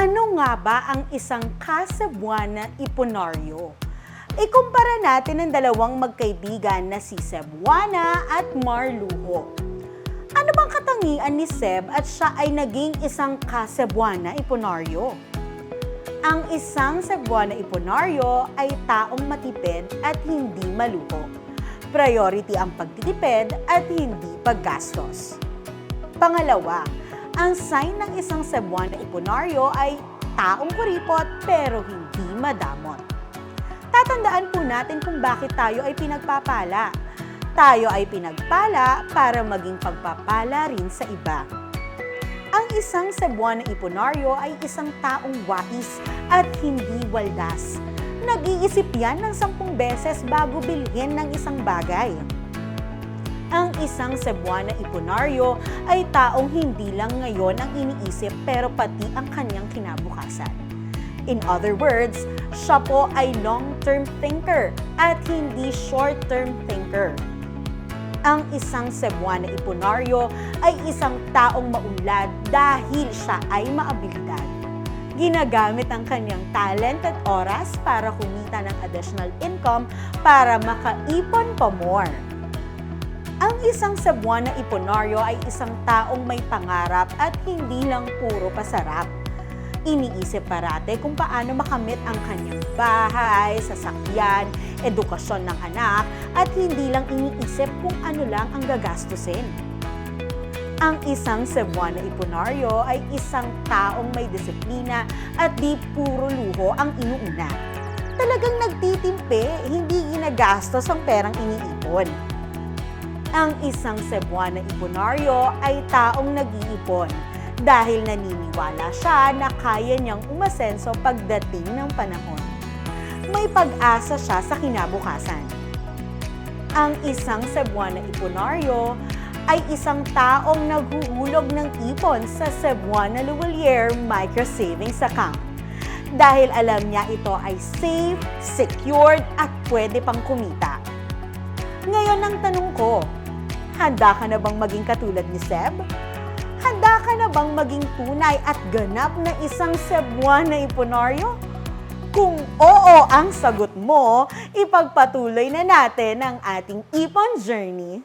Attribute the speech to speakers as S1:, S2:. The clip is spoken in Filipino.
S1: Ano nga ba ang isang Casabuana Iponaryo? Ikumpara natin ang dalawang magkaibigan na si Cebuana at Marluho. Ano bang katangian ni Seb at siya ay naging isang Casabuana Iponaryo? Ang isang Cebuana Iponaryo ay taong matipid at hindi maluho. Priority ang pagtitipid at hindi paggastos. Pangalawa, ang sign ng isang Cebuana Iponaryo ay taong kuripot pero hindi madamot. Tatandaan po natin kung bakit tayo ay pinagpapala. Tayo ay pinagpala para maging pagpapala rin sa iba. Ang isang Cebuana Iponaryo ay isang taong wais at hindi waldas. Nag-iisip yan ng sampung beses bago bilhin ng isang bagay. Ang isang Cebuana Iponaryo ay taong hindi lang ngayon ang iniisip pero pati ang kanyang kinabukasan. In other words, siya po ay long-term thinker at hindi short-term thinker. Ang isang Cebuana Iponaryo ay isang taong maunlad dahil siya ay maabilidad. Ginagamit ang kanyang talent at oras para kumita ng additional income para makaipon pa more. Ang isang Cebuana Iponaryo ay isang taong may pangarap at hindi lang puro pasarap. Iniisip parate kung paano makamit ang kanyang bahay, sasakyan, edukasyon ng anak, at hindi lang iniisip kung ano lang ang gagastusin. Ang isang Cebuana Iponaryo ay isang taong may disiplina at di puro luho ang inuuna. Talagang nagtitimpe, hindi ginagastos ang perang iniipon. Ang isang Cebuana Iponaryo ay taong nag-iipon dahil naniniwala siya na kaya niyang umasenso pagdating ng panahon. May pag-asa siya sa kinabukasan. Ang isang Cebuana Iponaryo ay isang taong naghuhulog ng ipon sa Cebuana Luwalier Micro Savings Account. Dahil alam niya ito ay safe, secured at pwede pang kumita. Ngayon ang tanong ko, handa ka na bang maging katulad ni Seb? Handa ka na bang maging tunay at ganap na isang Cebuana Iponaryo? Kung oo ang sagot mo, ipagpatuloy na natin ang ating ipon journey.